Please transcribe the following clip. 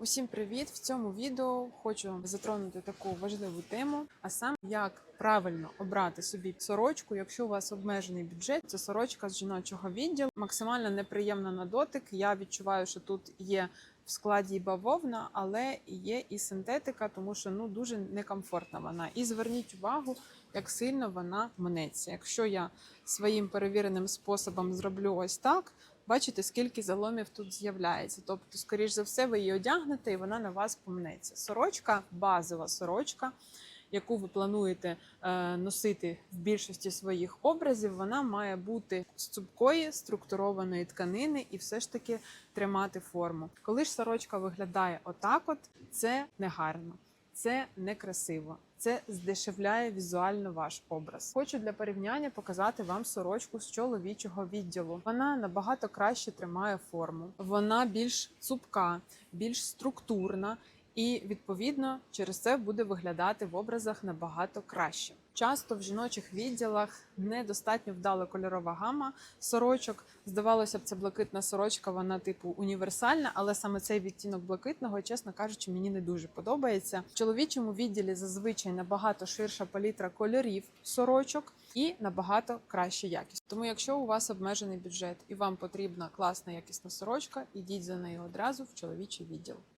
Усім привіт! В цьому відео хочу затронути таку важливу тему, а саме як правильно обрати собі сорочку, якщо у вас обмежений бюджет. Це сорочка з жіночого відділу, максимально неприємна на дотик. Я відчуваю, що тут є в складі бавовна, але є і синтетика, тому що ну дуже некомфортна вона. І зверніть увагу, як сильно вона мнеться. Якщо я своїм перевіреним способом зроблю ось так. Бачите, скільки заломів тут з'являється. Тобто, скоріш за все, ви її одягнете і вона на вас помнеться. Сорочка, базова сорочка, яку ви плануєте е, носити в більшості своїх образів, вона має бути з цупкої структурованої тканини і все ж таки тримати форму. Коли ж сорочка виглядає отак, от це негарно. Це некрасиво, це здешевляє візуально ваш образ. Хочу для порівняння показати вам сорочку з чоловічого відділу. Вона набагато краще тримає форму, вона більш цупка, більш структурна. І відповідно через це буде виглядати в образах набагато краще. Часто в жіночих відділах недостатньо вдала кольорова гама сорочок. Здавалося б, це блакитна сорочка, вона типу універсальна, але саме цей відтінок блакитного, чесно кажучи, мені не дуже подобається. В чоловічому відділі зазвичай набагато ширша палітра кольорів сорочок і набагато краща якість. Тому, якщо у вас обмежений бюджет і вам потрібна класна якісна сорочка, ідіть за нею одразу в чоловічий відділ.